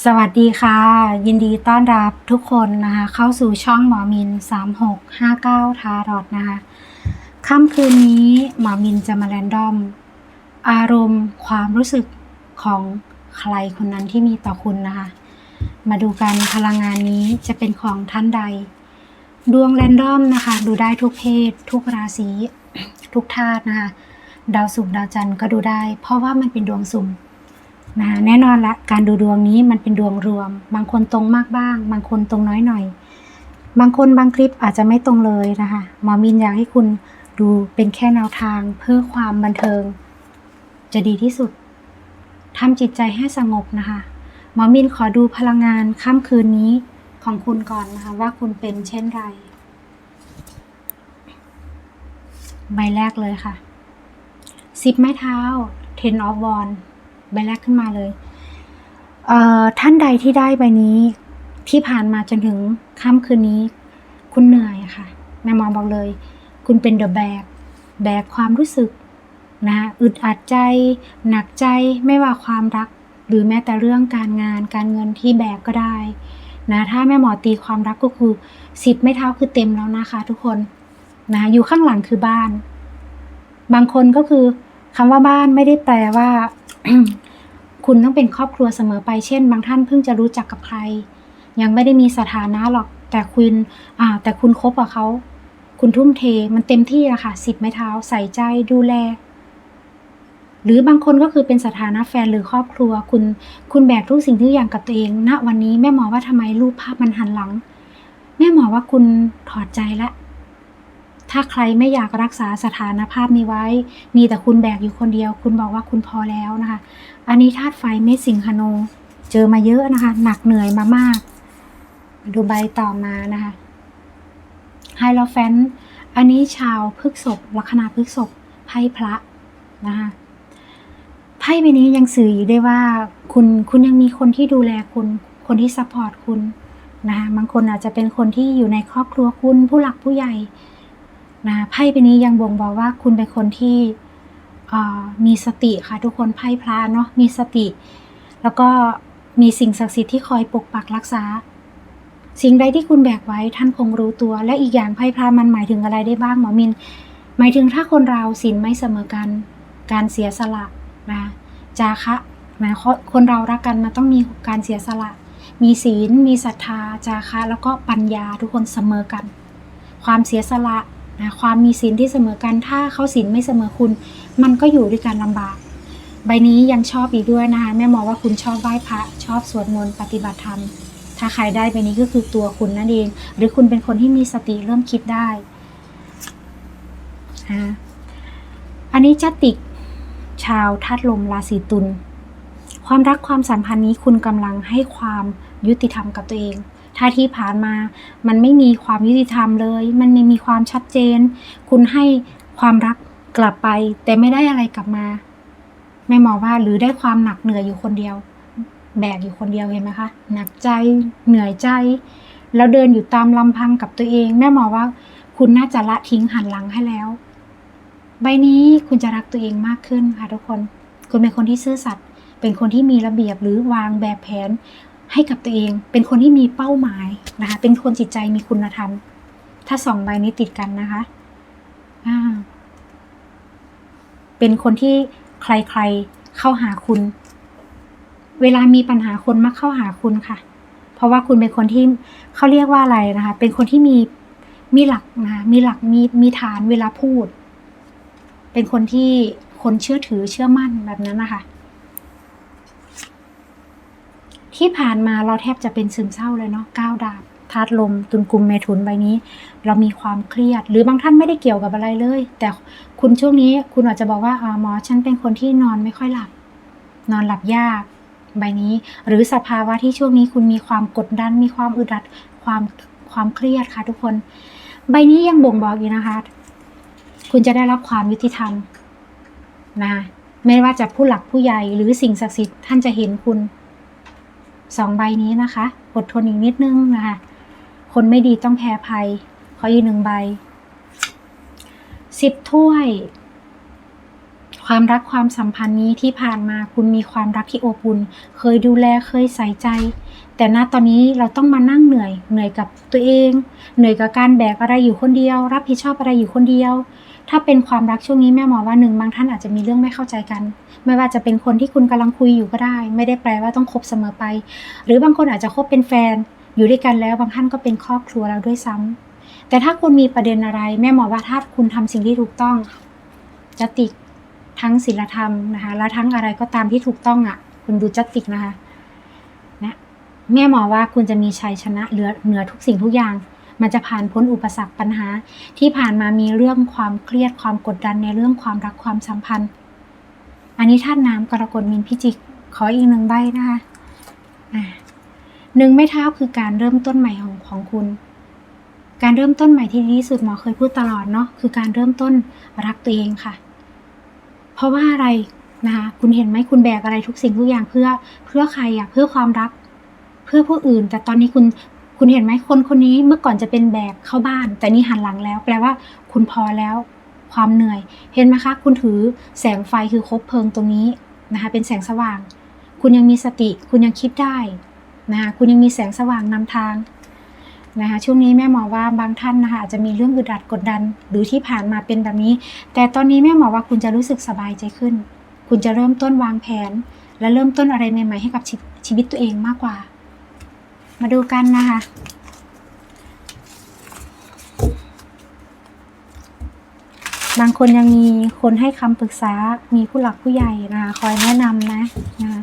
สวัสดีค่ะ ยินดีต้อนรับทุกคนนะคะ เข้าสู่ช่องหมอมิน 3659 ทารอดนะคะค่ำคืนนี้หมอมินจะมาแรนดอม อารมณ์ความรู้สึกของใครคนนั้นที่มีต่อคุณนะคะ มาดูกันพลังงานนี้จะเป็นของท่านใด ดวงแรนดอมนะคะ ดูได้ทุกเพศ ทุกราศีทุกธาตุนะคะ ดาวศุกร์ดาวจันทร์ก็ดูได้ เพราะว่ามันเป็นดวงสุ่ม นะแน่นอนละการดูดวงนี้มันเป็นดวงรวม บางคนตรงมากบ้าง บางคนตรงน้อยหน่อย บางคนบางคลิปอาจจะไม่ตรงเลยนะคะหมอมินอยากให้คุณดูเป็นแค่แนวทางเพื่อความบันเทิง จะดีที่สุดทำจิตใจให้สงบนะคะหมอมินขอดูพลังงานค่ำคืนนี้ของคุณก่อนนะคะ ว่าคุณเป็นเช่นไร ใบแรกเลยค่ะสิบไม้เท้า ten of wands ใบแรกขึ้นมาเลยเอ่อท่านใดที่ได้ใบนี้ที่ผ่านมาจนถึงค่ำคืนนี้ คุณเหนื่อยค่ะแม่หมอบอกเลย คุณเป็นเดอะแบกแบกความรู้สึกนะอึดอัดใจ หนักใจไม่ว่าความรัก หรือแม้แต่เรื่องการงานการเงินที่แบกก็ได้นะถ้าแม่หมอตีความรักก็คือสิบไม่เท้าคือเต็มแล้วนะคะ ทุกคนนะอยู่ข้างหลังคือบ้าน บางคนก็คือคำว่าบ้านไม่ได้แปลว่า คุณต้องเป็นครอบครัวเสมอไปเช่น บางท่านเพิ่งจะรู้จักกับใคร ยังไม่ได้มีสถานะหรอกแต่คุณอ่าแต่คุณคบกับเขา คุณทุ่มเทมันเต็มที่อะค่ะสิบไม้เท้าใส่ใจดูแล หรือบางคนก็คือเป็นสถานะแฟนหรือครอบครัว คุณคุณแบกทุกสิ่งทุกอย่างกับตัวเองณวันนี้แม่หมอว่าทำไมรูปภาพมันหันหลัง แม่หมอว่าคุณถอดใจละ ถ้าใครไม่อยากรักษาสถานภาพนี้ไว้ มีแต่คุณแบกอยู่คนเดียว คุณบอกว่าคุณพอแล้วนะคะ อันนี้ธาตุไฟเมสิงหโนเจอมาเยอะนะคะ หนักเหนื่อยมามาก ดูใบต่อมานะคะไฮโลแฟนอันนี้ชาวพฤกษบลัคนาพฤกษบไพ่พระนะคะไพ่ใบนี้ยังสื่ออยู่ได้ว่าคุณคุณยังมีคนที่ดูแลคุณ คนที่ซัพพอร์ตคุณนะคะบางคนอาจจะเป็นคนที่อยู่ในครอบครัวคุณผู้หลักผู้ใหญ่ นะไพ่ใบนี้ยังบ่งบอกว่าคุณเป็นคนที่มีสติค่ะทุกคนไพ่พระเนาะมีสติ แล้วก็มีสิ่งศักดิ์สิทธิ์ที่คอยปกปักรักษา สิ่งใดที่คุณแบกไว้ท่านคงรู้ตัว และอีกอย่างไพ่พระมันหมายถึงอะไรได้บ้างหมอมิน หมายถึงถ้าคนเราศีลไม่เสมอกัน การเสียสละนะจาคะนะคนเรารักกันมันต้องมีการเสียสละ มีศีล มีศรัทธาจาคะแล้วก็ปัญญาทุกคนเสมอกัน ความเสียสละ นะความมีศีลที่เสมอกันถ้าเขาศีลไม่เสมอคุณ มันก็อยู่ด้วยกันลำบาก ใบนี้ยังชอบอีกด้วยนะคะแม่มองว่าคุณชอบไหว้พระชอบสวดมนต์ปฏิบัติธรรม ถ้าใครได้ใบนี้ก็คือตัวคุณนั่นเอง หรือคุณเป็นคนที่มีสติเริ่มคิดได้อันนี้จติกชาวธาตุลมราศีตุลความรักความสัมพันธ์นี้คุณกำลังให้ความยุติธรรมกับตัวเอง ถ้าที่ผ่านมา มันไม่มีความยุติธรรมเลย มันไม่มีความชัดเจน คุณให้ความรักกลับไป แต่ไม่ได้อะไรกลับมาแม่หมอว่าหรือได้ความหนักเหนื่อยอยู่คนเดียว แบกอยู่คนเดียวเห็นไหมคะ หนักใจเหนื่อยใจ แล้วเดินอยู่ตามลำพังกับตัวเอง แม่หมอว่า คุณน่าจะละทิ้งหันหลังให้แล้ว ใบนี้คุณจะรักตัวเองมากขึ้นค่ะทุกคน คุณเป็นคนที่ซื่อสัตย์เป็นคนที่มีระเบียบหรือวางแบบแผน ให้กับตัวเอง เป็นคนที่มีเป้าหมายนะคะ เป็นคนจิตใจมีคุณธรรม ถ้าสองใบนี้ติดกันนะคะอ่าเป็นคนที่ใครๆเข้าหาคุณ เวลามีปัญหาคนมักเข้าหาคุณค่ะ เพราะว่าคุณเป็นคนที่เขาเรียกว่าอะไรนะคะ เป็นคนที่มีมีหลักนะคะมีหลักมีมีฐานเวลาพูด เป็นคนที่คนเชื่อถือเชื่อมั่นแบบนั้นนะคะ ที่ผ่านมาเราแทบจะเป็นซึมเศร้าเลยเนาะก้าวดาบธาตุลมตุนกุมเมถุนใบนี้ เรามีความเครียด หรือบางท่านไม่ได้เกี่ยวกับอะไรเลย แต่คุณช่วงนี้คุณอาจจะบอกว่าอ๋อหมอฉันเป็นคนที่นอนไม่ค่อยหลับ นอนหลับยาก ใบนี้ หรือสภาวะที่ช่วงนี้คุณมีความกดดัน มีความอึดอัดความความเครียดค่ะทุกคน ใบนี้ยังบ่งบอกอยู่นะคะ คุณจะได้รับความยุติธรรมนะไม่ว่าจะผู้หลักผู้ใหญ่หรือสิ่งศักดิ์สิทธิ์ท่านจะเห็นคุณ สองใบนี้นะคะอดทนอีกนิดนึงนะคะ คนไม่ดีต้องแพ้ภัย ขออีกหนึ่งใบสิบถ้วย ความรักความสัมพันธ์นี้ที่ผ่านมาคุณมีความรักที่อบอุ่นเคยดูแลเคยใส่ใจ แต่ณตอนนี้เราต้องมานั่งเหนื่อย เหนื่อยกับตัวเอง เหนื่อยกับการแบกอะไรอยู่คนเดียว รับผิดชอบอะไรอยู่คนเดียว ถ้าเป็นความรักช่วงนี้แม่หมอว่าหนึ่งบางท่านอาจจะมีเรื่องไม่เข้าใจกัน ไม่ว่าจะเป็นคนที่คุณกำลังคุยอยู่ก็ได้ ไม่ได้แปลว่าต้องคบเสมอไป หรือบางคนอาจจะคบเป็นแฟน อยู่ด้วยกันแล้วบางท่านก็เป็นครอบครัวแล้วด้วยซ้ำแต่ถ้าคุณมีประเด็นอะไร แม่หมอว่าถ้าคุณทำสิ่งที่ถูกต้องจะติกทั้งศีลธรรมนะคะแล้วทั้งอะไรก็ตามที่ถูกต้องอะ คุณดูจัติกนะคะนะแม่หมอว่าคุณจะมีชัยชนะเหลือเหนือทุกสิ่งทุกอย่าง มันจะผ่านพ้นอุปสรรคปัญหา ที่ผ่านมามีเรื่องความเครียดความกดดันในเรื่องความรักความสัมพันธ์ อันนี้ธาตุน้ำกรกฎมินพิจิก ขออีกหนึ่งใบนะคะหนึ่งไม่เท้าคือการเริ่มต้นใหม่ของของคุณ การเริ่มต้นใหม่ที่ดีที่สุดหมอเคยพูดตลอดเนาะคือการเริ่มต้นรักตัวเองค่ะ เพราะว่าอะไรนะคะคุณเห็นไหมคุณแบกอะไรทุกสิ่งทุกอย่างเพื่อเพื่อใครอะเพื่อความรัก เพื่อผู้อื่น แต่ตอนนี้คุณ คุณเห็นไหมคนคนนี้เมื่อก่อนจะเป็นแบกเข้าบ้าน แต่นี่หันหลังแล้ว แปลว่าคุณพอแล้วความเหนื่อย เห็นไหมคะ คุณถือแสงไฟคือคบเพลิงตรงนี้นะคะ เป็นแสงสว่าง คุณยังมีสติ คุณยังคิดได้นะคะ คุณยังมีแสงสว่างนำทางนะคะ ช่วงนี้แม่หมอว่าบางท่านนะคะอาจจะมีเรื่องอึดอัดกดดัน หรือที่ผ่านมาเป็นแบบนี้ แต่ตอนนี้แม่หมอว่าคุณจะรู้สึกสบายใจขึ้น คุณจะเริ่มต้นวางแผน และเริ่มต้นอะไรใหม่ๆให้กับชชีวิตตัวเองมากกว่า มาดูกันนะคะบางคนยังมีคนให้คำปรึกษา มีผู้หลักผู้ใหญ่นะคะคอยแนะนำนะนะคะ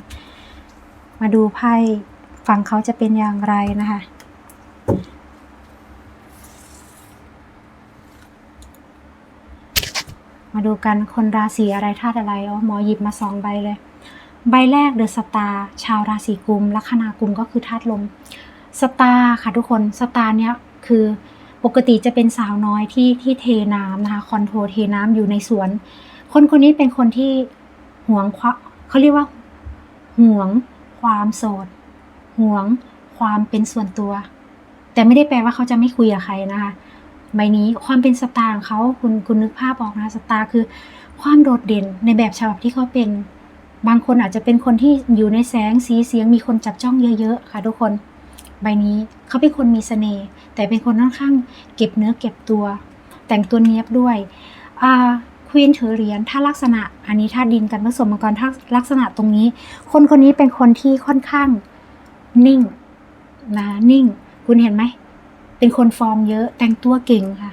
มาดูไพ่ฝั่งเขาจะเป็นอย่างไรนะคะ มาดูกันคนราศีอะไรธาตุอะไรอ๋อหมอหยิบมาสองใบเลย ใบแรกเดอะสตาร์ชาวราศีกุมลัคนากุมก็คือธาตุลม สตาร์ค่ะทุกคนสตาร์เนี้ยคือปกติจะเป็นสาวน้อยที่ที่เทน้ำนะคะคอนโทรเทน้ำอยู่ในสวน คนคนนี้เป็นคนที่หวงเขาเรียกว่าหวงความโสดหวงความเป็นส่วนตัว แต่ไม่ได้แปลว่าเขาจะไม่คุยกับใครนะคะใบนี้ความเป็นสตาร์ของเขาคุณคุณนึกภาพออกนะสตาร์คือ ความโดดเด่นในแบบฉบับที่เขาเป็น บางคนอาจจะเป็นคนที่อยู่ในแสงสีเสียงมีคนจับจ้องเยอะๆค่ะทุกคน ใบนี้เขาเป็นคนมีเสน่ห์แต่เป็นคนค่อนข้างเก็บเนื้อเก็บตัว แต่งตัวเนี้ยบด้วยควีนถือเหรียญถ้าลักษณะอันนี้ถ้าดินกันผสมมาก่อนถ้าลักษณะตรงนี้ คนคนนี้เป็นคนที่ค่อนข้างนิ่งนะนิ่ง คุณเห็นไหม เป็นคนฟอร์มเยอะแต่งตัวเก่งค่ะ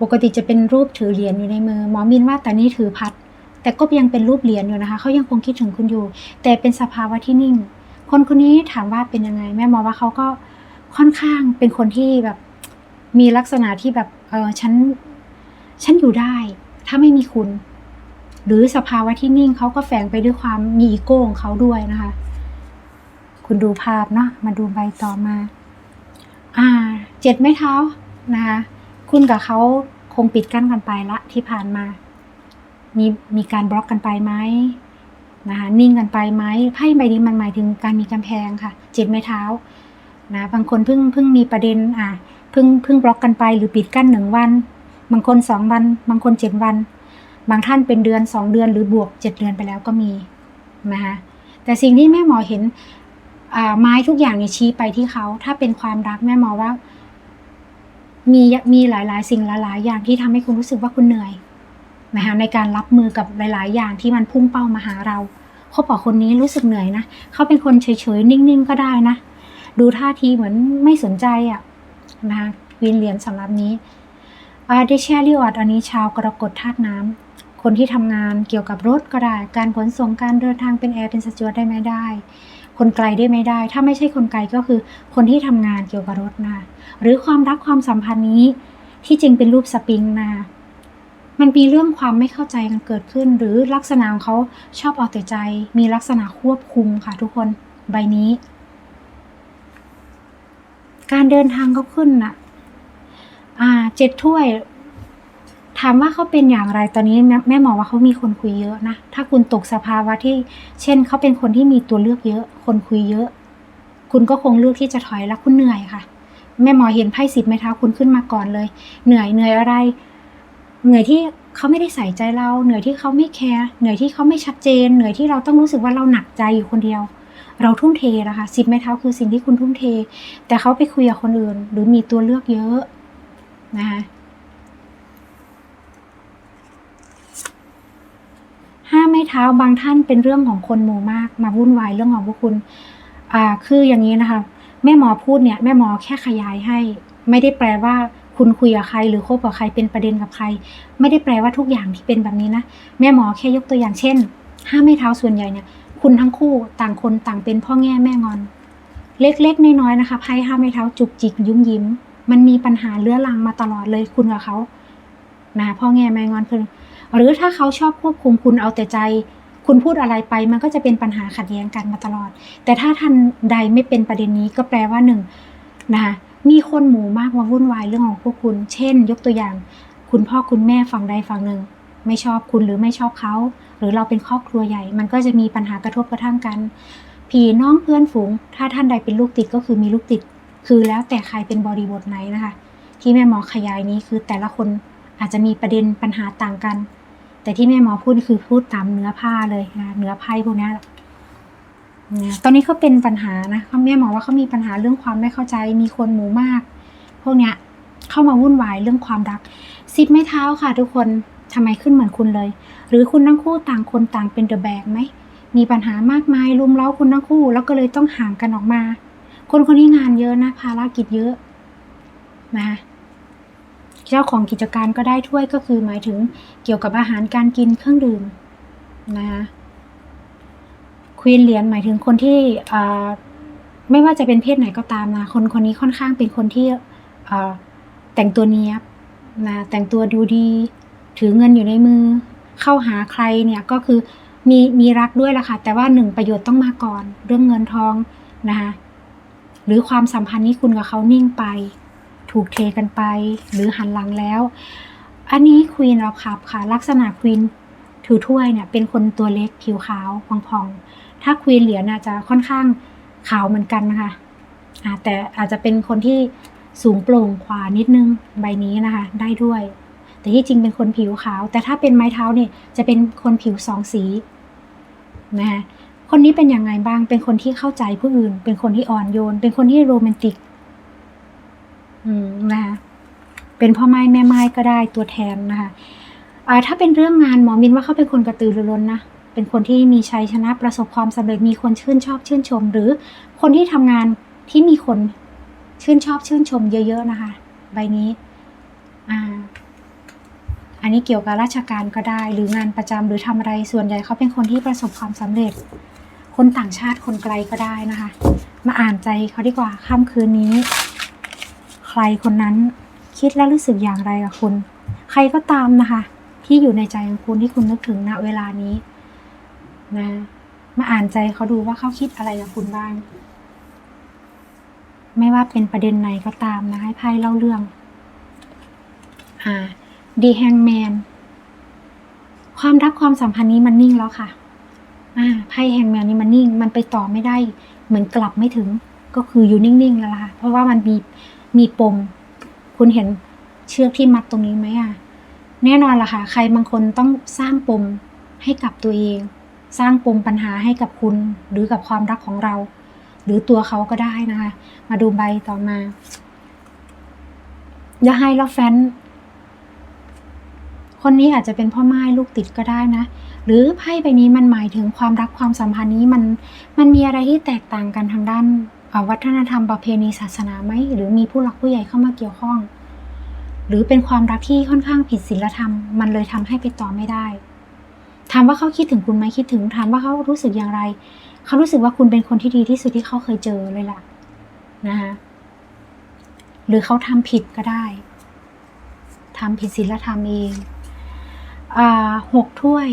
ปกติจะเป็นรูปถือเหรียญอยู่ในมือ หมอมินว่าแต่นี่ถือพัด แต่ก็ยังเป็นรูปเหรียญอยู่นะคะเขายังคงคิดถึงคุณอยู่ แต่เป็นสภาวะที่นิ่ง คนคนนี้ถามว่าเป็นยังไง แม่หมอว่าเขาก็ค่อนข้างเป็นคนที่แบบมีลักษณะที่แบบเออฉันฉันอยู่ได้ ถ้าไม่มีคุณ หรือสภาวะที่นิ่งเขาก็แฝงไปด้วยความมีอีโก้ของเขาด้วยนะคะ คุณดูภาพเนาะมาดูใบต่อมา อ่า เจ็ดไม้เท้านะคะคุณกับเขาคงปิดกั้นกันไปละที่ผ่านมา มีมีการบล็อกกันไปไหม นะคะนิ่งกันไปไหมไพ่ใบนี้มันหมายถึงการมีกำแพงค่ะเจ็ดไม้เท้านะบางคนเพิ่งเพิ่งมีประเด็นอ่าเพิ่งเพิ่งบล็อกกันไปหรือปิดกั้นหนึ่งวัน บางคนสองวัน บางคนเจ็ดวัน บางท่านเป็นเดือนสองเดือนหรือบวกเจ็ดเดือนไปแล้วก็มีนะคะแต่สิ่งที่แม่หมอเห็นอ่าไม้ทุกอย่างเนี่ยชี้ไปที่เขา ถ้าเป็นความรักแม่หมอว่า มีมีหลาย ๆ สิ่งหลาย ๆ อย่างที่ทำให้คุณรู้สึกว่าคุณเหนื่อยนะคะในการรับมือกับหลาย ๆ อย่างที่มันพุ่งเป้ามาหาเรา เขาบอกคนนี้รู้สึกเหนื่อยนะเขาเป็นคนเฉยๆ นิ่งๆ ก็ได้นะ ดูท่าทีเหมือนไม่สนใจอะ่ะนะคะวินเหรียญสำหรับนี้อาเดเชลิออดอันนี้ชาวกรกฎธาตุน้ำคนที่ทำงานเกี่ยวกับรถก็ได้ การขนส่งการเดินทางเป็นแอร์เป็นสจวตได้ไหมได้ คนไกลได้ไม่ได้ ถ้าไม่ใช่คนไกลก็คือคนที่ทำงานเกี่ยวกับรถนะ หรือความรักความสัมพันธ์นี้ที่จริงเป็นรูปสปริงนะ มันมีเรื่องความไม่เข้าใจกันเกิดขึ้น หรือลักษณะของเขาชอบเอาแต่ใจ มีลักษณะควบคุมค่ะทุกคนใบนี้ การเดินทางก็ขึ้นน่ะอ่าเจ็ดถ้วย ถามว่าเขาเป็นอย่างไรตอนนี้แม่แม่หมอว่าเขามีคนคุยเยอะนะ ถ้าคุณตกสภาวะที่ เช่นเขาเป็นคนที่มีตัวเลือกเยอะ คนคุยเยอะ คุณก็คงเลือกที่จะถอยแล้วคุณเหนื่อยค่ะแม่หมอเห็นไพ่สิบไม้เท้าคุณขึ้นมาก่อนเลย เหนื่อยเหนื่อยอะไร เหนื่อยที่เขาไม่ได้ใส่ใจเรา เหนื่อยที่เขาไม่แคร์เหนื่อยที่เขาไม่ชัดเจน เหนื่อยที่เราต้องรู้สึกว่าเราหนักใจอยู่คนเดียว เราทุ่มเทนะคะสิบไม้เท้าคือสิ่งที่คุณทุ่มเท แต่เขาไปคุยกับคนอื่น หรือมีตัวเลือกเยอะนะคะห้าไม้เท้าบางท่านเป็นเรื่องของคนหมู่มาก มาวุ่นวายเรื่องของพวกคุณอ่าคืออย่างนี้นะคะแม่หมอพูดเนี่ยแม่หมอแค่ขยายให้ ไม่ได้แปลว่า คุณคุยกับใครหรือคบกับใครเป็นประเด็นกับใคร ไม่ได้แปลว่าทุกอย่างที่เป็นแบบนี้นะ แม่หมอแค่ยกตัวอย่างเช่นห้าไม้เท้าส่วนใหญ่เนี่ยคุณทั้งคู่ต่างคนต่างเป็นพ่อแง่แม่งอน เล็กๆน้อยๆนะคะไพ่ห้าไม้เท้าจุกจิกยุ่มยิ้ม มันมีปัญหาเลื้อรังมาตลอดเลยคุณกับเขานะพ่อแง่แม่งอนคือหรือถ้าเขาชอบควบคุมคุณเอาแต่ใจ คุณพูดอะไรไปมันก็จะเป็นปัญหาขัดแย้งกันมาตลอด แต่ถ้าท่านใดไม่เป็นประเด็นนี้ก็แปลว่าหนึ่งนะคะ มีคนหมู่มากมาวุ่นวายเรื่องของพวกคุณ เช่น ยกตัวอย่าง คุณพ่อคุณแม่ฝั่งใดฝั่งหนึ่ง ไม่ชอบคุณหรือไม่ชอบเขา หรือเราเป็นครอบครัวใหญ่ มันก็จะมีปัญหากระทบกระทั่งกันพี่น้องเพื่อนฝูง ถ้าท่านใดเป็นลูกติดก็คือมีลูกติด คือแล้วแต่ใครเป็นบริบทไหนนะคะ ที่แม่หมอขยายนี้คือแต่ละคนอาจจะมีประเด็นปัญหาต่างกัน แต่ที่แม่หมอพูดคือพูดตามเนื้อผ้าเลยนะเนื้อไพ่พวกนี้ ตอนนี้เขาเป็นปัญหานะเขาแม่หมอว่าเขามีปัญหาเรื่องความไม่เข้าใจ มีคนหมู่มาก พวกเนี้ยเข้ามาวุ่นวายเรื่องความรักซิปไม่เท้าค่ะ ทุกคนทำไมขึ้นเหมือนคุณเลย หรือคุณทั้งคู่ต่างคนต่างเป็นเดอะแบกไหมมีปัญหามากมายรุมเร้าคุณทั้งคู่ แล้วก็เลยต้องห่างกันออกมา คนคนนี้งานเยอะนะภารกิจเยอะนะคะเจ้าของกิจการก็ได้ถ้วยก็คือหมายถึงเกี่ยวกับอาหารการกินเครื่องดื่มนะคะ ควีนเหรียญหมายถึงคนที่ไม่ว่าจะเป็นเพศไหนก็ตามนะ คนคนนี้ค่อนข้างเป็นคนที่แต่งตัวเนี้ยบนะแต่งตัวดูดี ถือเงินอยู่ในมือ เข้าหาใครเนี่ยก็คือมีมีรักด้วยละค่ะ แต่ว่าหนึ่งประโยชน์ต้องมาก่อน เรื่องเงินทองนะคะหรือความสัมพันธ์นี้คุณกับเขานิ่งไป ถูกเทกันไป หรือหันหลังแล้ว อันนี้ควีนเราขับค่ะ ลักษณะควีน ถือถ้วยเนี่ยเป็นคนตัวเล็กผิวขาวพองๆ ถ้าควีนเหรียญน่ะจะค่อนข้างขาวเหมือนกันนะคะแต่อาจจะเป็นคนที่สูงโปร่งขวานิดนึงใบนี้นะคะ ได้ด้วย แต่ที่จริงเป็นคนผิวขาว แต่ถ้าเป็นไม้เท้าเนี่ยจะเป็นคนผิวสองสีนะคะคนนี้เป็นยังไงบ้าง เป็นคนที่เข้าใจผู้อื่น เป็นคนที่อ่อนโยน เป็นคนที่โรแมนติก อืมนะคะเป็นพ่อไม้แม่ไม้ก็ได้ตัวแทนนะคะ ถ้าเป็นเรื่องงานหมอมินว่าเขาเป็นคนกระตือรือร้นนะเป็นคนที่มีชัยชนะประสบความสำเร็จมีคนชื่นชอบชื่นชม หรือคนที่ทำงานที่มีคนชื่นชอบชื่นชมเยอะ ๆนะคะ ใบนี้อ่าอันนี้เกี่ยวกับราชการก็ได้ หรืองานประจำหรือทำอะไรส่วนใหญ่เขาเป็นคนที่ประสบความสำเร็จ คนต่างชาติคนไกลก็ได้นะคะ มาอ่านใจเขาดีกว่าค่ำคืนนี้ ใครคนนั้นคิดและรู้สึกอย่างไรกับคุณ ใครก็ตามนะคะ ที่อยู่ในใจของคุณที่คุณนึกถึงณเวลานี้นะมาอ่านใจเขาดูว่าเขาคิดอะไรกับคุณบ้าง ไม่ว่าเป็นประเด็นไหนก็ตามนะให้ไพ่เล่าเรื่องอ่าดีแฮงแมนความรักความสัมพันธ์นี้มันนิ่งแล้วค่ะอ่าไพ่แฮงแมนนี่มันนิ่ง มันไปต่อไม่ได้ เหมือนกลับไม่ถึง ก็คืออยู่นิ่งๆแล้วล่ะเพราะว่ามันมีมีปม คุณเห็นเชือกที่มัดตรงนี้ไหมอะ แน่นอนล่ะค่ะ ใครบางคนต้องสร้างปมให้กับตัวเอง สร้างปมปัญหาให้กับคุณ หรือกับความรักของเรา หรือตัวเขาก็ได้นะคะ มาดูใบต่อมาอย่าให้เราแฟนคนนี้อาจจะเป็นพ่อไม้ลูกติดก็ได้นะ หรือไพ่ใบนี้มันหมายถึงความรักความสัมพันธ์นี้มันมันมีอะไรที่แตกต่างกันทางด้านวัฒนธรรมประเพณีศาสนาไหมหรือมีผู้หลักผู้ใหญ่เข้ามาเกี่ยวข้อง หรือเป็นความรักที่ค่อนข้างผิดศีลธรรม มันเลยทำให้ไปต่อไม่ได้ ถามว่าเขาคิดถึงคุณไหมคิดถึงถามว่าเขารู้สึกอย่างไร เขารู้สึกว่าคุณเป็นคนที่ดีที่สุดที่เขาเคยเจอเลยล่ะนะคะหรือเขาทำผิดก็ได้ทำผิดศีลธรรมเองอหกถ้วย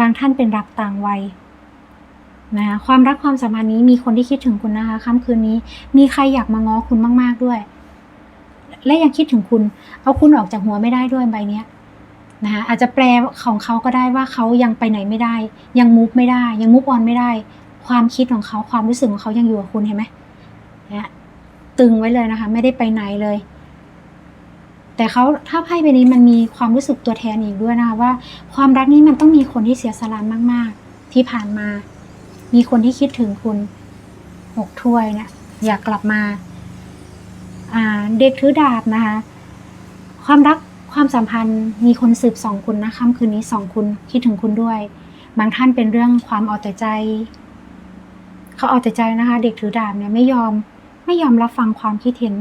บางท่านเป็นรักต่างวัยนะคะความรักความสัมพันธ์นี้มีคนที่คิดถึงคุณนะคะค่ำคืนนี้ มีใครอยากมาง้อคุณมาก ๆ ด้วย และยังคิดถึงคุณ เอาคุณออกจากหัวไม่ได้ด้วยใบเนี้ยนะคะอาจจะแปลของเขาก็ได้ว่าเขายังไปไหนไม่ได้ ยังมูฟไม่ได้ ยังมูฟออนไม่ได้ ความคิดของเขาความรู้สึกของเขายังอยู่กับคุณเห็นไหมเนี่ยตึงไว้เลยนะคะ ไม่ได้ไปไหนเลย แต่เขาถ้าไพ่ใบนี้มันมีความรู้สึกตัวแทนอีกด้วยนะคะว่า ความรักนี้มันต้องมีคนที่เสียสละมาก ๆ ที่ผ่านมา มีคนที่คิดถึงคุณหกถ้วยเนี่ยอยากกลับมา เด็กถือดาบนะคะ ความรักความสัมพันธ์มีคนสืบสองคุณนะค่ำคืนนี้สองคุณคิดถึงคุณด้วย บางท่านเป็นเรื่องความเอาแต่ใจ เขาเอาแต่ใจนะคะ เด็กถือดาบเนี่ยไม่ยอมไม่ยอมรับฟังความคิดเห็น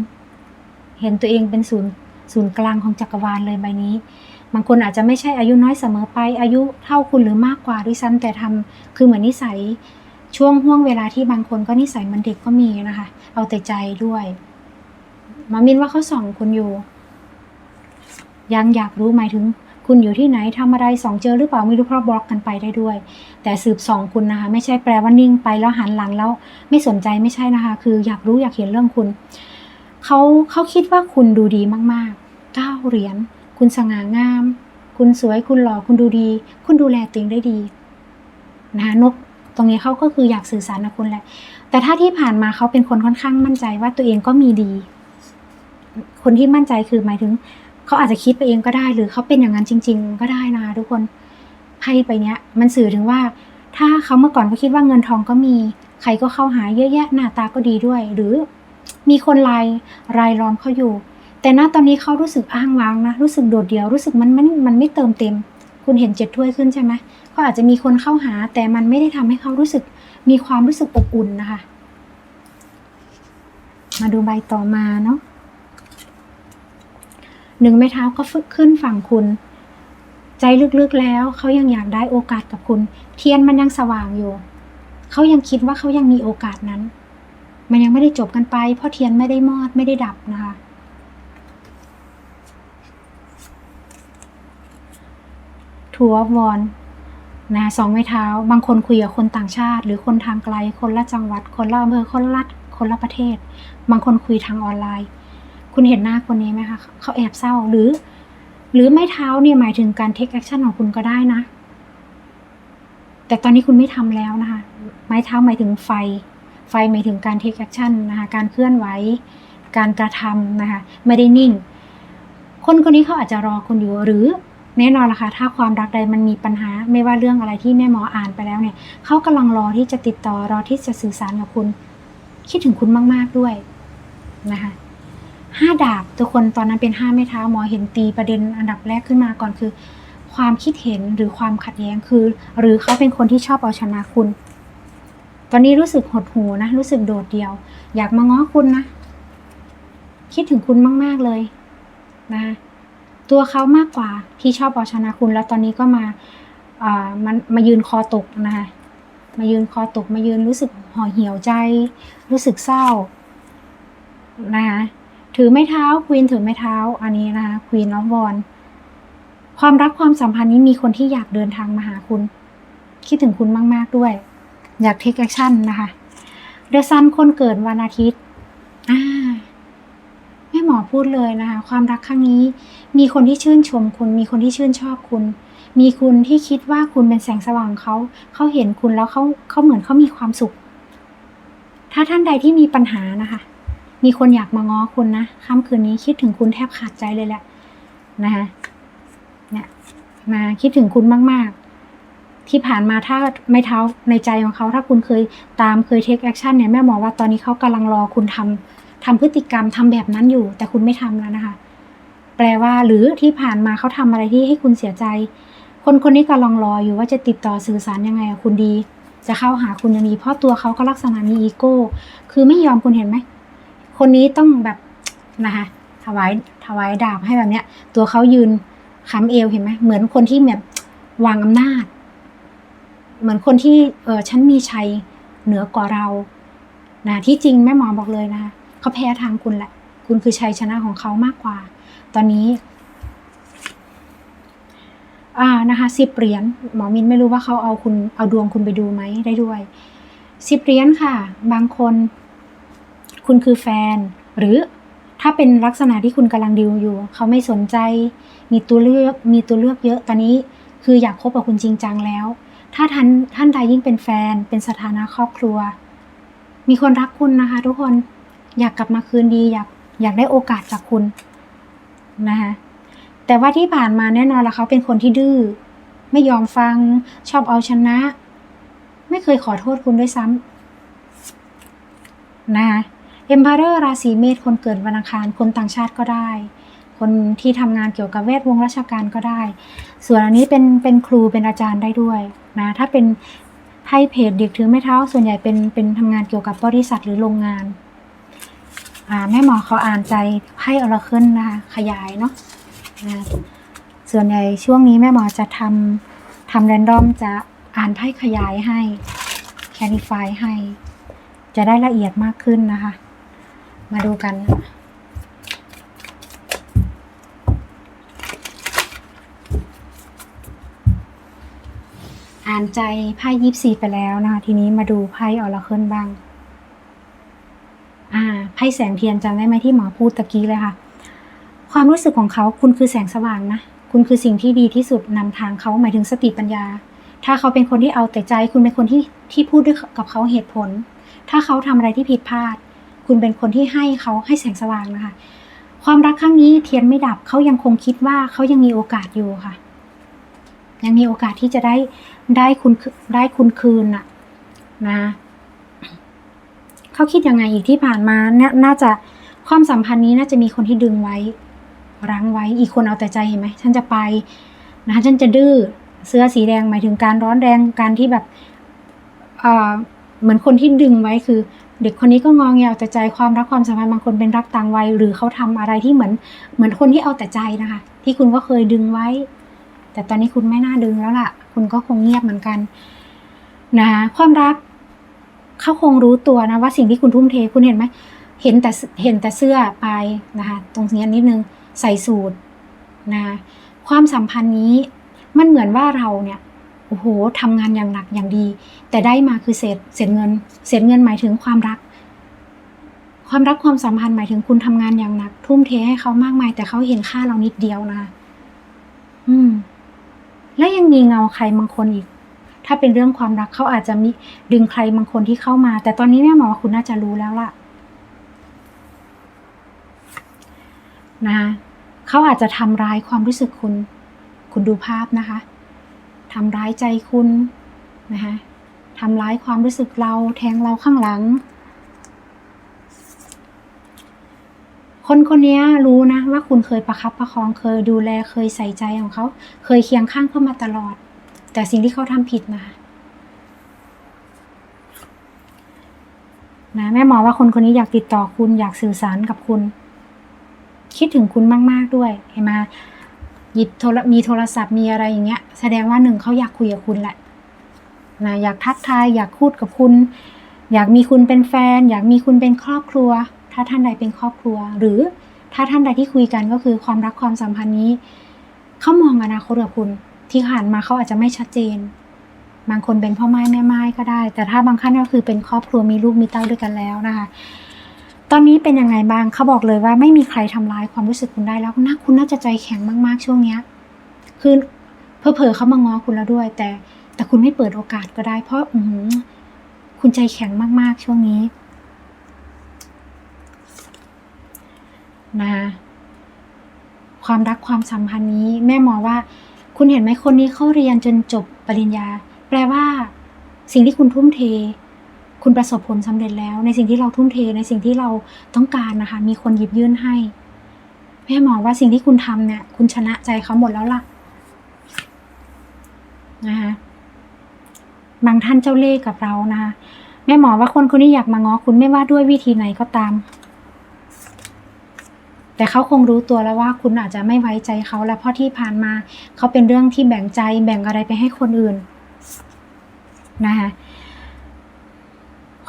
เห็นตัวเองเป็นศูนย์ศูนย์กลางของจักรวาลเลยใบนี้ บางคนอาจจะไม่ใช่อายุน้อยเสมอไป อายุเท่าคุณหรือมากกว่าด้วยซ้ำแต่ทำคือเหมือนนิสัยช่วงห่วงเวลาที่บางคนก็นิสัยมันเด็กก็มีนะคะ เอาแต่ใจด้วย มามินว่าเขาส่องคุณอยู่ ยังอยากรู้หมายถึง คุณอยู่ที่ไหนทำอะไรส่องเจอหรือเปล่าไม่รู้เพราะบล็อกกันไปได้ด้วย แต่สืบส่องคุณนะคะ ไม่ใช่แปลว่านิ่งไปแล้วหันหลังแล้ว ไม่สนใจไม่ใช่นะคะ คืออยากรู้อยากเห็นเรื่องคุณเขาเขาคิดว่าคุณดูดีมากๆเก้าเหรียญคุณสง่างาม คุณสวยคุณหล่อคุณดูดี คุณดูแลตัวเองได้ดีนะคะนกตรงนี้เขาก็คืออยากสื่อสารกับคุณแหละ แต่ถ้าที่ผ่านมาเขาเป็นคนค่อนข้างมั่นใจว่าตัวเองก็มีดี คนที่มั่นใจคือหมายถึงเขาอาจจะคิดไปเองก็ได้ หรือเขาเป็นอย่างนั้นจริง ๆ ก็ได้นะทุกคนไพ่ไปเนี้ย มันสื่อถึงว่า ถ้าเขาเมื่อก่อนเขาคิดว่าเงินทองก็มี ใครก็เข้าหาเยอะแยะหน้าตาก็ดีด้วย หรือมีคนรายรายล้อมเขาอยู่ แต่ณตอนนี้เขารู้สึกอ้างว้างนะรู้สึกโดดเดี่ยวรู้สึกมันมันมันไม่เติมเต็ม คุณเห็นเจ็ดถ้วยขึ้นใช่ไหมก็อาจจะมีคนเข้าหา แต่มันไม่ได้ทำให้เขารู้สึกมีความรู้สึกอบอุ่นนะคะ มาดูใบต่อมาเนาะ หนึ่งไม้เท้าก็ฟึกขึ้นฝั่งคุณ ใจลึกๆแล้วเขายังอยากได้โอกาสกับคุณ เทียนมันยังสว่างอยู่ เขายังคิดว่าเขายังมีโอกาสนั้น มันยังไม่ได้จบกันไป เพราะเทียนไม่ได้มอดไม่ได้ดับนะคะทัววอนนะสองไม้เท้า บางคนคุยกับคนต่างชาติ หรือคนทางไกล คนละจังหวัด คนละอำเภอคนละคนละประเทศ บางคนคุยทางออนไลน์ คุณเห็นหน้าคนนี้ไหมคะเขาแอบเศร้าหรือ หรือไม้เท้าเนี่ยหมายถึงการเทคแอคชั่นของคุณก็ได้นะ แต่ตอนนี้คุณไม่ทำแล้วนะคะ ไม้เท้าหมายถึงไฟ ไฟหมายถึงการเทคแอคชั่นนะคะการเคลื่อนไหวการกระทำนะคะไม่ได้นิ่ง คนคนนี้เขาอาจจะรอคุณอยู่หรือแน่นอนละค่ะถ้าความรักใดมันมีปัญหา ไม่ว่าเรื่องอะไรที่แม่หมออ่านไปแล้วเนี่ยเขากำลังรอที่จะติดต่อรอที่จะสื่อสารกับคุณ คิดถึงคุณมาก ๆด้วยนะคะ ห้าดาบทุกคนตอนนั้นเป็นห้าไม้เท้าหมอเห็นตีประเด็นอันดับแรกขึ้นมาก่อนคือ ความคิดเห็นหรือความขัดแย้งคือ หรือเขาเป็นคนที่ชอบเอาชนะคุณ ตอนนี้รู้สึกหดหูนะ รู้สึกโดดเดี่ยว อยากมาง้อคุณนะ คิดถึงคุณมาก ๆเลยนะตัวเขามากกว่าที่ชอบเอาชนะคุณ แล้วตอนนี้ก็มาอ่ามันมายืนคอตกนะคะมายืนคอตกมายืนรู้สึกห่อเหี่ยวใจ รู้สึกเศร้านะคะ ถือไม้เท้าควีนถือไม้เท้า อันนี้นะคะควีนออฟวอนความรักความสัมพันธ์นี้มีคนที่อยากเดินทางมาหาคุณ คิดถึงคุณมาก ๆ ด้วย อยากเทคแอคชั่นนะคะเดอะซันคนเกิดวันอาทิตย์อ่าแม่หมอพูดเลยนะคะ ความรักครั้งนี้ มีคนที่ชื่นชมคุณ มีคนที่ชื่นชอบคุณ มีคุณที่คิดว่าคุณเป็นแสงสว่างเขาเขาเห็นคุณแล้วเขาเขาเหมือนเขามีความสุข ถ้าท่านใดที่มีปัญหานะคะ มีคนอยากมาง้อคุณนะค่ำคืนนี้คิดถึงคุณแทบขาดใจเลยแหละนะคะเนี่ยมาคิดถึงคุณมาก ๆ ที่ผ่านมาถ้าไม่เท้าในใจของเขา ถ้าคุณเคยตามเคยเทคแอคชั่นเนี่ยแม่หมอว่าตอนนี้เขากำลังรอคุณทำทำพฤติกรรมทำแบบนั้นอยู่ แต่คุณไม่ทำแล้วนะคะ แปลว่าหรือที่ผ่านมาเขาทำอะไรที่ให้คุณเสียใจ คนคนนี้กำลังรออยู่ว่าจะติดต่อสื่อสารยังไงกับคุณดี จะเข้าหาคุณยังดีเพราะตัวเขาก็ลักษณะมีอีโก้ คือไม่ยอมคุณเห็นไหม คนนี้ต้องแบบนะคะถวายถวายดาบให้แบบเนี้ย ตัวเขายืนค้ำเอวเห็นไหมเหมือนคนที่แบบวางอำนาจ เหมือนคนที่เออฉันมีชัยเหนือกว่าเรานะที่จริงแม่หมอบอกเลยนะคะเขาแพ้ทางคุณแหละ คุณคือชัยชนะของเขามากกว่า ตอนนี้อ่านะคะสิบเหรียญหมอมินไม่รู้ว่าเขาเอาคุณเอาดวงคุณไปดูไหมได้ด้วยสิบเหรียญค่ะ บางคน คุณคือแฟน หรือถ้าเป็นลักษณะที่คุณกำลังดิวอยู่ เขาไม่สนใจ มีตัวเลือกมีตัวเลือกเยอะตอนนี้ คืออยากคบกับคุณจริงจังแล้ว ถ้าท่านท่านใดยิ่งเป็นแฟน เป็นสถานะครอบครัว มีคนรักคุณนะคะ ทุกคนอยากกลับมาคืนดี อยากอยากได้โอกาสจากคุณนะคะแต่ว่าที่ผ่านมาแน่นอนละเขาเป็นคนที่ดื้อไม่ยอมฟังชอบเอาชนะ ไม่เคยขอโทษคุณด้วยซ้ำนะคะ เอ็มพาร์เรอร์ราศีเมษคนเกิดวันอังคาร คนต่างชาติก็ได้ คนที่ทำงานเกี่ยวกับแวดวงราชการก็ได้ ส่วนอันนี้เป็นเป็นครูเป็นอาจารย์ได้ด้วยนะถ้าเป็นไพ่เพจเด็กถือไม้เท้า ส่วนใหญ่เป็นเป็นทำงานเกี่ยวกับบริษัทหรือโรงงานอ่าแม่หมอเขาอ่านใจไพ่ออราเคิลนะคะขยายเนาะนะส่วนใหญ่ช่วงนี้แม่หมอจะทำทำแรนดอมจะอ่านไพ่ขยายให้แคลิฟายให้ จะได้ละเอียดมากขึ้นนะคะ มาดูกันอ่านใจไพ่ยิปซีไปแล้วนะคะ ทีนี้มาดูไพ่ออราเคิลบ้าง อ่าไพ่แสงเทียนจำได้ไหมที่หมอพูดตะกี้เลยค่ะ ความรู้สึกของเขาคุณคือแสงสว่างนะ คุณคือสิ่งที่ดีที่สุดนำทางเขาหมายถึงสติปัญญา ถ้าเขาเป็นคนที่เอาแต่ใจ คุณเป็นคนที่ที่พูดด้วยกับเขาเหตุผล ถ้าเขาทำอะไรที่ผิดพลาด คุณเป็นคนที่ให้เขาให้แสงสว่างนะคะ ความรักครั้งนี้เทียนไม่ดับเขายังคงคิดว่าเขายังมีโอกาสอยู่ค่ะ ยังมีโอกาสที่จะได้ได้คุณได้คุณคืนน่ะนะเขาคิดยังไงอีกที่ผ่านมาเนี่ยน่าจะความสัมพันธ์นี้น่าจะมีคนที่ดึงไว้รั้งไว้อีกคนเอาแต่ใจเห็นไหมฉันจะไปนะคะฉันจะดื้อเสื้อสีแดงหมายถึงการร้อนแรงการที่แบบเอ่อเหมือนคนที่ดึงไว้คือ เด็กคนนี้ก็งองแงเอาแต่ใจความรักความสัมพันธ์บางคนเป็นรักต่างวัย หรือเขาทำอะไรที่เหมือนเหมือนคนที่เอาแต่ใจนะคะ ที่คุณก็เคยดึงไว้ แต่ตอนนี้คุณไม่น่าดึงแล้วล่ะ คุณก็คงเงียบเหมือนกันนะคะความรักเขาคงรู้ตัวนะว่าสิ่งที่คุณทุ่มเทคุณเห็นไหมเห็นแต่เห็นแต่เสื้อไปนะคะ ตรงนี้นิดนึงใส่สูตรนะะความสัมพันธ์นี้มันเหมือนว่าเราเนี่ย โอ้โหทำงานอย่างหนักอย่างดี แต่ได้มาคือเศษเศษเงิน เศษเงินหมายถึงความรัก ความรักความสัมพันธ์หมายถึงคุณทำงานอย่างหนัก ทุ่มเทให้เขามากมาย แต่เขาเห็นค่าเรานิดเดียวนะ อืม และยังมีเงาใครบางคนอีก ถ้าเป็นเรื่องความรักเขาอาจจะมีดึงใครบางคนที่เข้ามา แต่ตอนนี้แม่หมอคุณน่าจะรู้แล้วล่ะ นะคะเขาอาจจะทำร้ายความรู้สึกคุณ คุณดูภาพนะคะ ทำร้ายใจคุณนะคะทำร้ายความรู้สึกเราแทงเราข้างหลัง คนคนนี้รู้นะว่าคุณเคยประคับประคองเคยดูแลเคยใส่ใจของเขา เคยเคียงข้างเข้ามาตลอด แต่สิ่งที่เขาทำผิดนะคะนะแม่หมอว่าคนคนนี้อยากติดต่อคุณอยากสื่อสารกับคุณ คิดถึงคุณมาก ๆ ด้วยเห็นไหม หยิบโทรมีโทรศัพท์มีอะไรอย่างเงี้ย แสดงว่าหนึ่งเขาอยากคุยกับคุณแหละนะอยากทักทายอยากพูดกับคุณ อยากมีคุณเป็นแฟน อยากมีคุณเป็นครอบครัว ถ้าท่านใดเป็นครอบครัว หรือถ้าท่านใดที่คุยกันก็คือความรักความสัมพันธ์นี้เขามองอนาคตกับคุณ ที่ผ่านมาเขาอาจจะไม่ชัดเจน บางคนเป็นพ่อไม้แม่ไม้ก็ได้ แต่ถ้าบางท่านก็คือเป็นครอบครัวมีลูกมีเต้าด้วยกันแล้วนะคะ ตอนนี้เป็นยังไงบ้างเขาบอกเลยว่าไม่มีใครทำร้ายความรู้สึกคุณได้แล้วน่าคุณน่าจะใจแข็งมากๆ ช่วงเนี้ยคือเพอเพอเขามาง้อคุณแล้วด้วย แต่แต่คุณไม่เปิดโอกาสก็ได้ เพราะอืคุณใจแข็งมากๆ ช่วงนี้นะความรักความสัมพันธ์นี้แม่หมอว่า คุณเห็นไหมคนนี้เขาเรียนจนจบปริญญา แปลว่า สิ่งที่คุณทุ่มเท คุณประสบผลสำเร็จแล้ว ในสิ่งที่เราทุ่มเทในสิ่งที่เราต้องการนะคะ มีคนหยิบยื่นให้แม่หมอว่าสิ่งที่คุณทำเนี่ย คุณชนะใจเขาหมดแล้วล่ะนะคะบางท่านเจ้าเล่ห์กับเรานะคะแม่หมอว่าคนคนนี้อยากมาง้อคุณไม่ว่าด้วยวิธีไหนก็ตาม แต่เขาคงรู้ตัวแล้วว่าคุณอาจจะไม่ไว้ใจเขาแล้วเพราะที่ผ่านมา เขาเป็นเรื่องที่แบ่งใจแบ่งอะไรไปให้คนอื่นนะคะ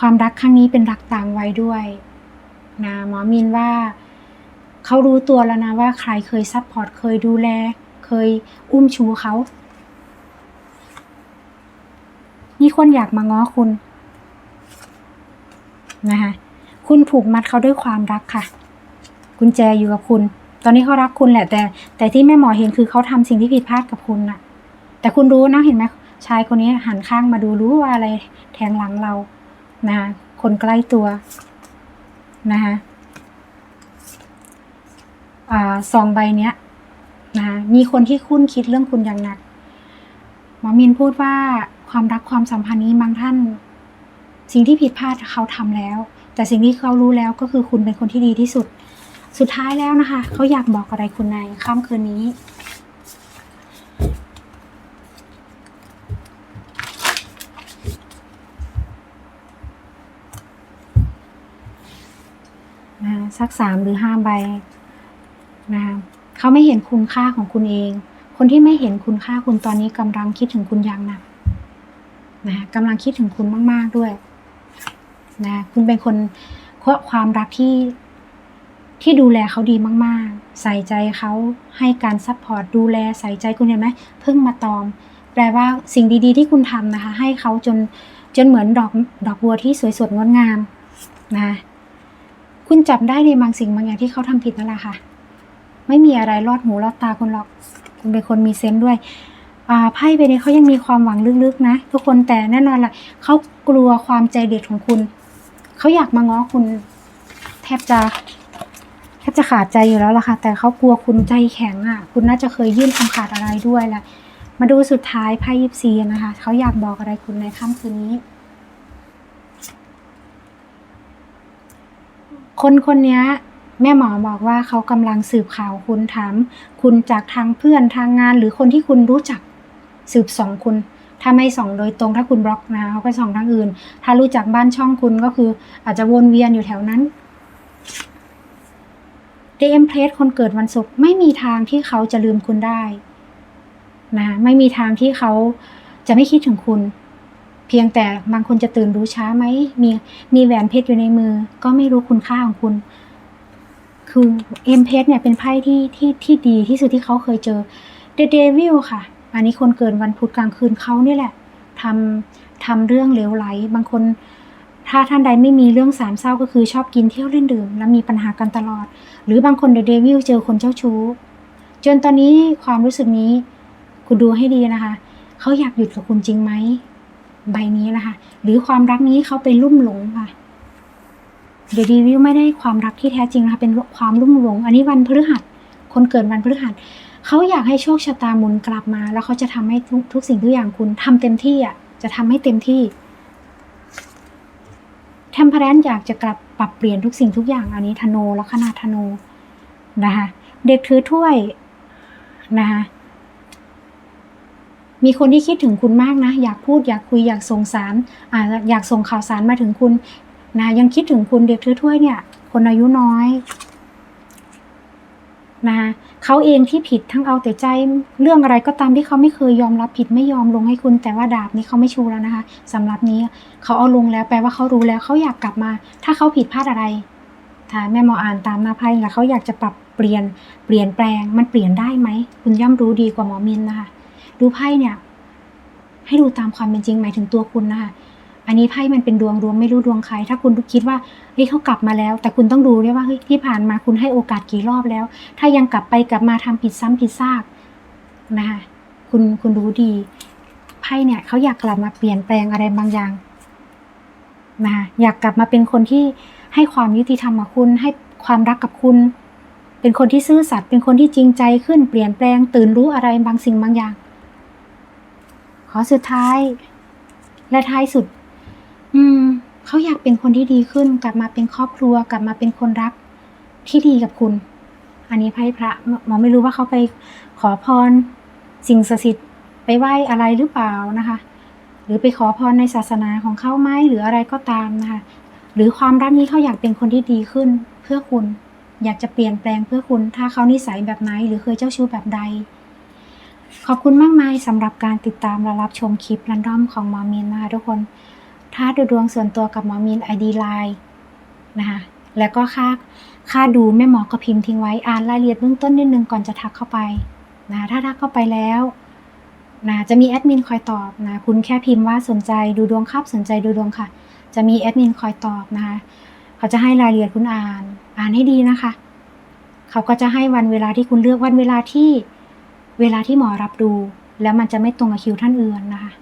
ความรักครั้งนี้เป็นรักต่างวัยด้วยนะหมอมินว่าเขารู้ตัวแล้วนะว่าใครเคยซัพพอร์ตเคยดูแล เคยอุ้มชูเขามีคนอยากมาง้อคุณนะคะคุณผูกมัดเขาด้วยความรักค่ะ กุญแจอยู่กับคุณ ตอนนี้เขารักคุณแหละ แต่ แต่ที่แม่หมอเห็นคือเขาทำสิ่งที่ผิดพลาดกับคุณน่ะ แต่คุณรู้นะเห็นไหมชายคนนี้หันข้างมาดูรู้ว่าอะไรแทงหลังเรา นะคะคนใกล้ตัวนะคะอ่าซองใบเนี้ยนะมีคนที่คุ้นคิดเรื่องคุณอย่างหนัก หมอมินพูดว่าความรักความสัมพันธ์นี้บางท่าน สิ่งที่ผิดพลาดเขาทำแล้ว แต่สิ่งที่เขารู้แล้วก็คือคุณเป็นคนที่ดีที่สุด สุดท้ายแล้วนะคะ เขาอยากบอกอะไรคุณในค่ำคืนนี้ สักสามหรือห้าใบนะคะเขาไม่เห็นคุณค่าของคุณเอง คนที่ไม่เห็นคุณค่าคุณตอนนี้กำลังคิดถึงคุณอย่างหนักนะคะกำลังคิดถึงคุณมาก ๆด้วยนะคุณเป็นคนความรักที่ที่ดูแลเขาดีมาก ๆ ใส่ใจเขาให้การซัพพอร์ตดูแลใส่ใจคุณเห็นไหมเพิ่งมาตอม แปลว่าสิ่งดีๆ ที่คุณทำนะคะ ให้เขาจนจนเหมือนดอกดอกบัวที่สวยสดงดงามนะ คุณจับได้ในบางสิ่งบางอย่างที่เขาทำผิดนั่นแหละค่ะ ไม่มีอะไรรอดหูรอดตาคุณหรอก คุณเป็นคนมีเซนส์ด้วยอ่าไพ่ใบนี้เขายังมีความหวังลึกๆนะ ทุกคนแต่แน่นอนล่ะเขากลัวความใจเด็ดของคุณ เขาอยากมาง้อคุณ แทบจะแทบจะขาดใจอยู่แล้วล่ะค่ะ แต่เขากลัวคุณใจแข็งอะ คุณน่าจะเคยยื่นคำขาดอะไรด้วยแหละมาดูสุดท้ายไพ่ยิปซีนะคะ เขาอยากบอกอะไรคุณในค่ำคืนนี้ คนคนนี้แม่หมอบอกว่าเขากำลังสืบข่าวคุณถาม คุณจากทางเพื่อนทางงาน หรือคนที่คุณรู้จักสืบส่องคุณ ถ้าไม่ส่องโดยตรงถ้าคุณบล็อกนะเขาก็ส่องทางอื่น ถ้ารู้จักบ้านช่องคุณก็คืออาจจะวนเวียนอยู่แถวนั้นเดมเพลสคนเกิดวันศุกร์ไม่มีทางที่เขาจะลืมคุณได้นะไม่มีทางที่เขาจะไม่คิดถึงคุณ พียงแต่บางคนจะตื่นรู้ช้าไหมมีมีแหวนเพชรอยู่ในมือ ก็ไม่รู้คุณค่าของคุณ คือเอ็มเพชรเนี่ยเป็นไพ่ที่ที่ที่ดีที่สุดที่เขาเคยเจอเดเดวิลค่ะ อันนี้คนเกิดวันพุธกลางคืนเขาเนี่ยแหละทำทำเรื่องเลวไหล บางคนถ้าท่านใดไม่มีเรื่องสามเศร้าก็คือชอบกินเที่ยวเล่นดื่ม แล้วมีปัญหากันตลอด หรือบางคนเดเดวิลเจอคนเจ้าชู้ จนตอนนี้ความรู้สึกนี้ คุณดูให้ดีนะคะ เขาอยากหยุดกับคุณจริงไหม ใบนี้นะคะ หรือความรักนี้เขาไปลุ่มหลงค่ะเดดีวิวไม่ได้ความรักที่แท้จริงนะคะ เป็นความลุ่มหลง อันนี้วันพฤหัส คนเกิดวันพฤหัส เขาอยากให้โชคชะตาหมุนกลับมา แล้วเขาจะทำให้ทุกทุกสิ่งทุกอย่างคุณทำเต็มที่อะ จะทำให้เต็มที่เทมเพลนอยากจะกลับปรับเปลี่ยนทุกสิ่งทุกอย่าง อันนี้ธนูแล้วขนาดธนูนะคะ เด็กถือถ้วยนะคะ มีคนที่คิดถึงคุณมากนะ อยากพูดอยากคุยอยากส่งสารอาอยากส่งข่าวสารมาถึงคุณนะยังคิดถึงคุณเด็กถ้วยๆเนี่ย คนอายุน้อยนะเขาเองที่ผิดทั้งเอาแต่ใจเรื่องอะไรก็ตามที่เขาไม่เคยยอมรับผิดไม่ยอมลงให้คุณ แต่ว่าดาบนี้เขาไม่ชูแล้วนะคะสำหรับนี้เขาเอาลงแล้วแปลว่าเขารู้แล้วเขาอยากกลับมา ถ้าเขาผิดพลาดอะไรถ้าแม่หมออ่านตามหน้าไพ่แล้วเขาอยากจะปรับเปลี่ยนเปลี่ยนแปลงมันเปลี่ยนได้ไหมคุณย่อมรู้ดีกว่าหมอมินนะคะ ดูไพ่เนี่ย ให้ดูตามความเป็นจริงหมายถึงตัวคุณนะคะอันนี้ไพ่มันเป็นดวงรวมไม่รู้ดวงใคร ถ้าคุณคิดว่าเฮ้ยเขากลับมาแล้ว แต่คุณต้องดูด้วยว่าเฮ้ยที่ผ่านมาคุณให้โอกาสกี่รอบแล้ว ถ้ายังกลับไปกลับมาทำผิดซ้ำผิดซากนะคะคุณคุณรู้ดีไพ่เนี่ยเขาอยากกลับมาเปลี่ยนแปลงอะไรบางอย่างนะคะอยากกลับมาเป็นคนที่ให้ความยุติธรรมกับคุณ ให้ความรักกับคุณ เป็นคนที่ซื่อสัตย์เป็นคนที่จริงใจขึ้นเปลี่ยนแปลง ตื่นรู้อะไรบางสิ่งบางอย่าง ขอสุดท้าย และท้ายสุด อืม เขาอยากเป็นคนที่ดีขึ้น กลับมาเป็นครอบครัว กลับมาเป็นคนรักที่ดีกับคุณ อันนี้ไพ่พระหมอไม่รู้ว่าเขาไปขอพร สิ่งศักดิ์สิทธิ์ไปไหว้อะไรหรือเปล่านะคะ หรือไปขอพรในศาสนาของเขาไหมหรืออะไรก็ตามนะคะ หรือความรักนี้เขาอยากเป็นคนที่ดีขึ้นเพื่อคุณ อยากจะเปลี่ยนแปลงเพื่อคุณ ถ้าเขานิสัยแบบไหน หรือเคยเจ้าชู้แบบใด ขอบคุณมากมายสำหรับการติดตามและรับชมคลิปรันดอมของหมอมีนนะคะทุกคน ถ้าดูดวงส่วนตัวกับหมอมีน ID Line นะคะแล้วก็ค่าค่าดูแม่หมอก็พิมพ์ทิ้งไว้อ่านรายละเอียดเบื้องต้นนิดนึงก่อนจะทักเข้าไปนะถ้าทักเข้าไปแล้วนะจะมีแอดมินคอยตอบนะคุณแค่พิมพ์ว่าสนใจดูดวงครับสนใจดูดวงค่ะ จะมีแอดมินคอยตอบนะคะเขาจะให้รายละเอียดคุณอ่าน อ่านให้ดีนะคะ เขาก็จะให้วันเวลาที่คุณเลือกวันเวลาที่ เวลาที่หมอรับดูแล้วมันจะไม่ตรงกับคิวท่านอื่นนะคะ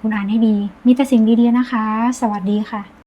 คุณอ่านให้ดี มีแต่สิ่งดีๆนะคะ สวัสดีค่ะ